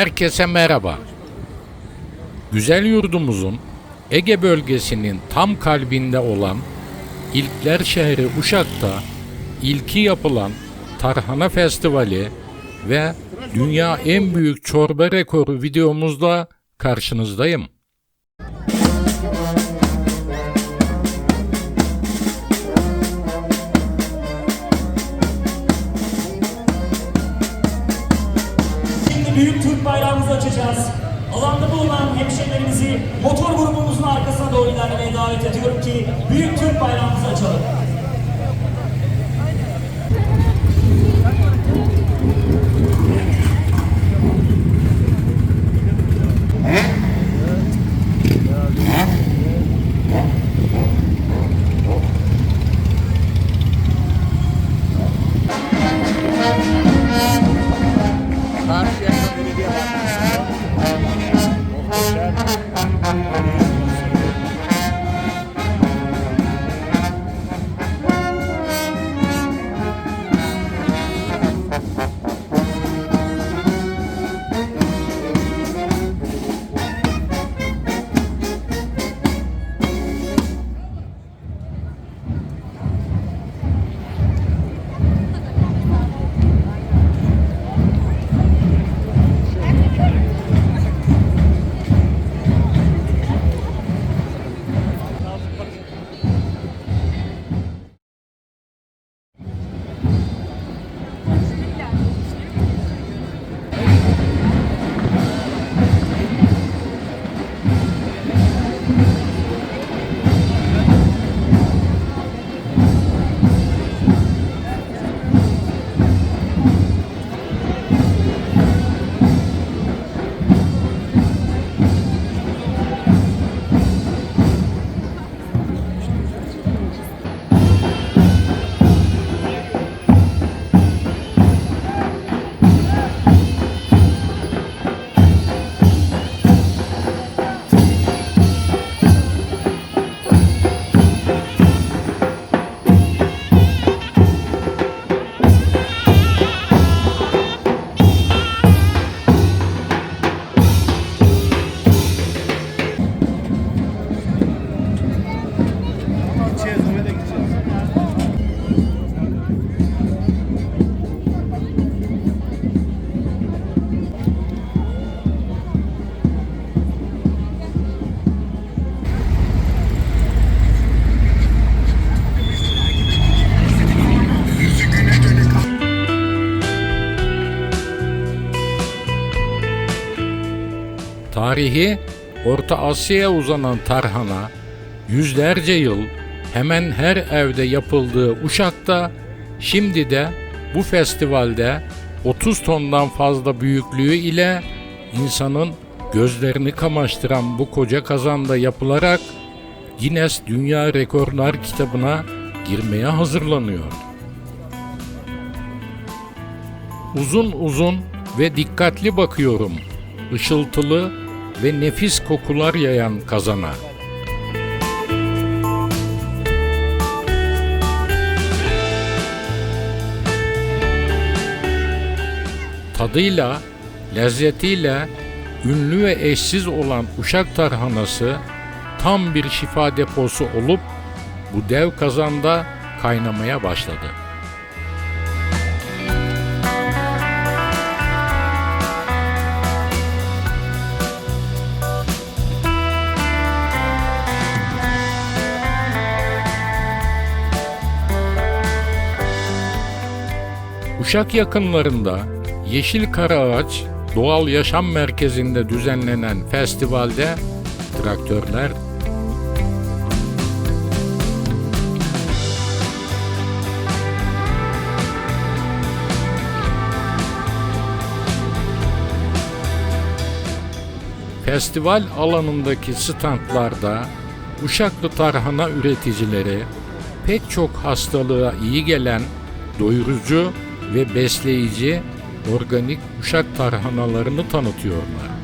Herkese merhaba. Güzel yurdumuzun Ege bölgesinin tam kalbinde olan İlkler şehri Uşak'ta ilki yapılan Tarhana Festivali ve dünya en büyük çorba rekoru videomuzda karşınızdayım. Bayrağımızı açacağız. Alanda bulunan hemşehrilerimizi motor grubumuzun arkasına doğru ilerlemeye davet ediyorum ki büyük Türk bayrağımızı açalım. Tarihi Orta Asya'ya uzanan tarhana yüzlerce yıl hemen her evde yapıldığı Uşak'ta şimdi de bu festivalde 30 tondan fazla büyüklüğü ile insanın gözlerini kamaştıran bu koca kazanda yapılarak Guinness Dünya Rekorlar kitabına girmeye hazırlanıyor. Uzun uzun ve dikkatli bakıyorum. Işıltılı ve nefis kokular yayan kazana. Tadıyla, lezzetiyle ünlü ve eşsiz olan Uşak tarhanası tam bir şifa deposu olup bu dev kazanda kaynamaya başladı. Uşak yakınlarında Yeşil Karaağaç Doğal Yaşam Merkezi'nde düzenlenen festivalde traktörler Festival alanındaki standlarda Uşaklı tarhana üreticileri pek çok hastalığa iyi gelen doyurucu ve besleyici organik Uşak tarhanalarını tanıtıyorlar.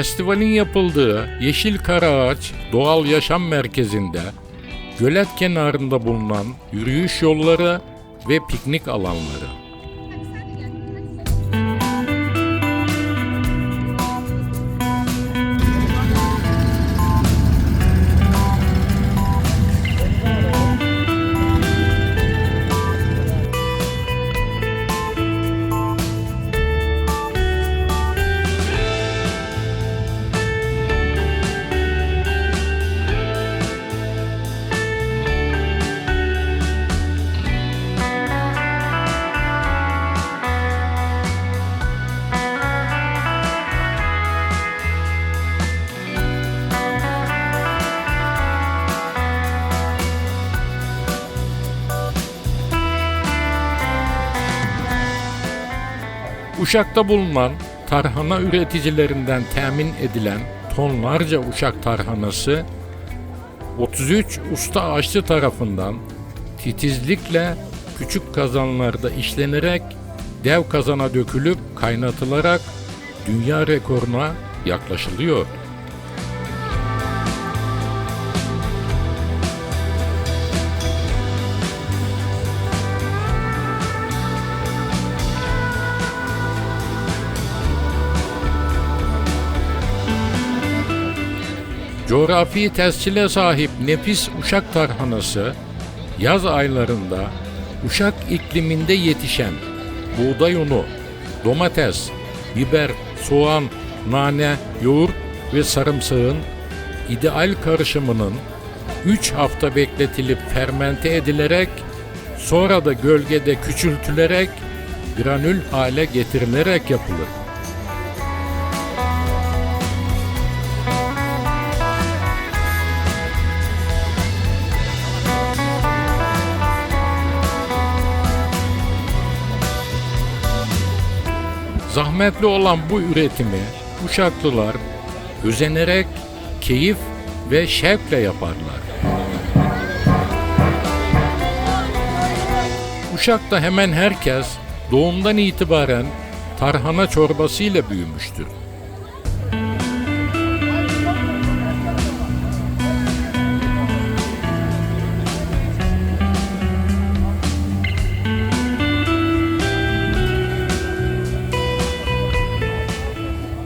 Festivalin yapıldığı Yeşil Karaağaç Doğal Yaşam Merkezi'nde gölet kenarında bulunan yürüyüş yolları ve piknik alanları. Uşak'ta bulunan tarhana üreticilerinden temin edilen tonlarca uşak tarhanası 33 usta aşçı tarafından titizlikle küçük kazanlarda işlenerek dev kazana dökülüp kaynatılarak dünya rekoruna yaklaşılıyor. Coğrafi tescile sahip nefis Uşak tarhanası, yaz aylarında Uşak ikliminde yetişen buğday unu, domates, biber, soğan, nane, yoğurt ve sarımsağın ideal karışımının 3 hafta bekletilip fermente edilerek sonra da gölgede küçültülerek granül hale getirilerek yapılır. Olan bu üretimi Uşaklılar özenerek, keyif ve şevkle yaparlar. Uşak'ta hemen herkes doğumdan itibaren tarhana çorbası ile büyümüştür.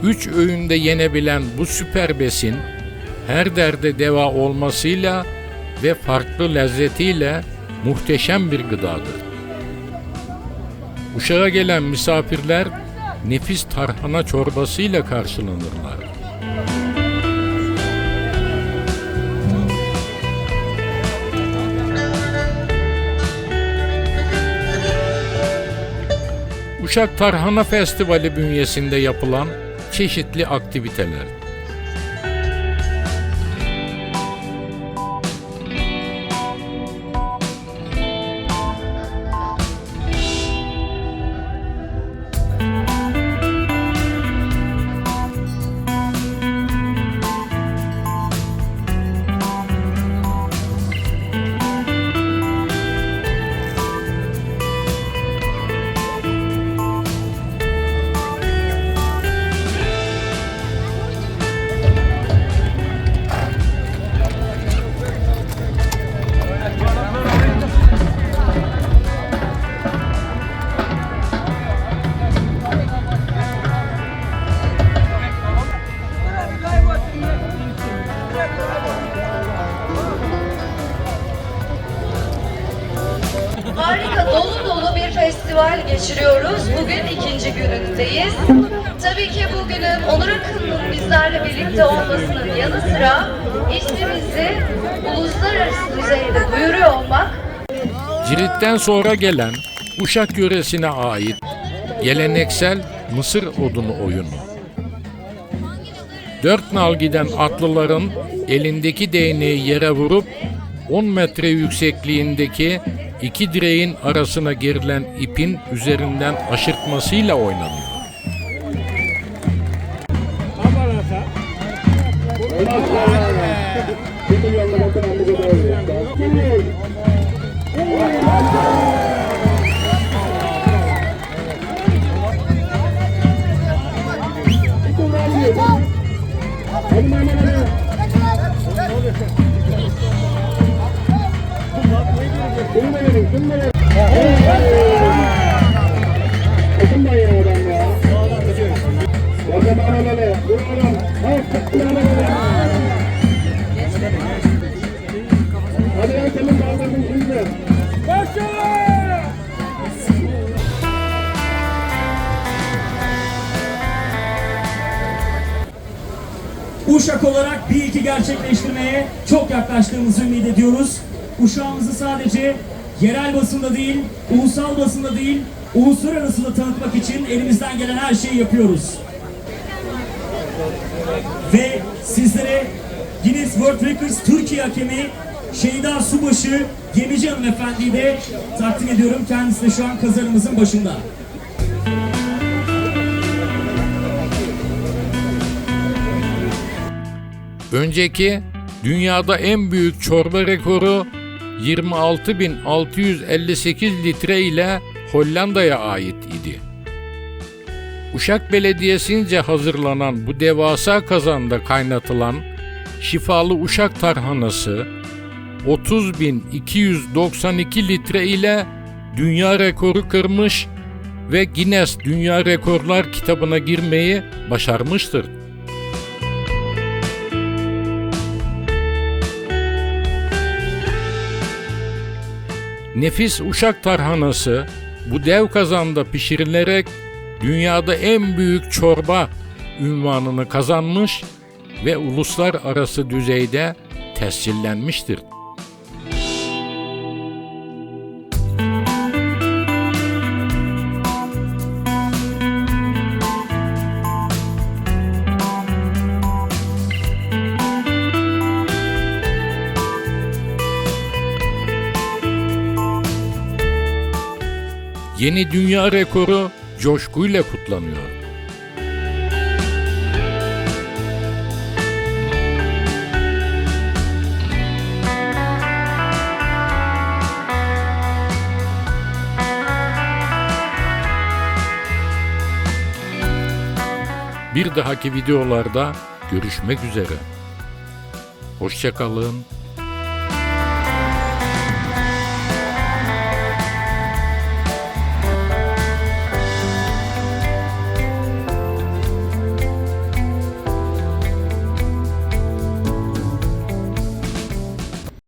Üç öğünde yenebilen bu süper besin her derde deva olmasıyla ve farklı lezzetiyle muhteşem bir gıdadır. Uşağa gelen misafirler nefis tarhana çorbasıyla karşılanırlar. Uşak Tarhana Festivali bünyesinde yapılan çeşitli aktiviteler. Günündeyiz. Tabii ki bugünün Onur Akın'ın bizlerle birlikte olmasının yanı sıra ismimizi uluslararası düzeyde duyuruyor olmak Cirit'ten sonra gelen Uşak yöresine ait geleneksel Mısır odunu oyunu. Dört nal giden atlıların elindeki değneği yere vurup 10 metre yüksekliğindeki iki direğin arasına gerilen ipin üzerinden aşırtmasıyla oynanıyor. Uşak olarak bir iki gerçekleştirmeye çok yaklaştığımızı ümit ediyoruz. Uşağımızı sadece yerel basında değil, ulusal basında değil, uluslararası da tanıtmak için elimizden gelen her şeyi yapıyoruz. Ve sizlere Guinness World Records Türkiye hakemi Şeyda Subaşı Gemici hanımefendiyi de takdim ediyorum. Kendisi de şu an kazanımızın başında. Önceki dünyada en büyük çorba rekoru 26.658 litre ile Hollanda'ya ait idi. Uşak Belediyesi'nce hazırlanan bu devasa kazanda kaynatılan şifalı uşak tarhanası 30.292 litre ile dünya rekoru kırmış ve Guinness Dünya Rekorlar kitabına girmeyi başarmıştır. Nefis uşak tarhanası bu dev kazanda pişirilerek dünyada en büyük çorba ünvanını kazanmış ve uluslararası düzeyde tescillenmiştir. Yeni dünya rekoru coşkuyla kutlanıyor. Bir dahaki videolarda görüşmek üzere. Hoşçakalın,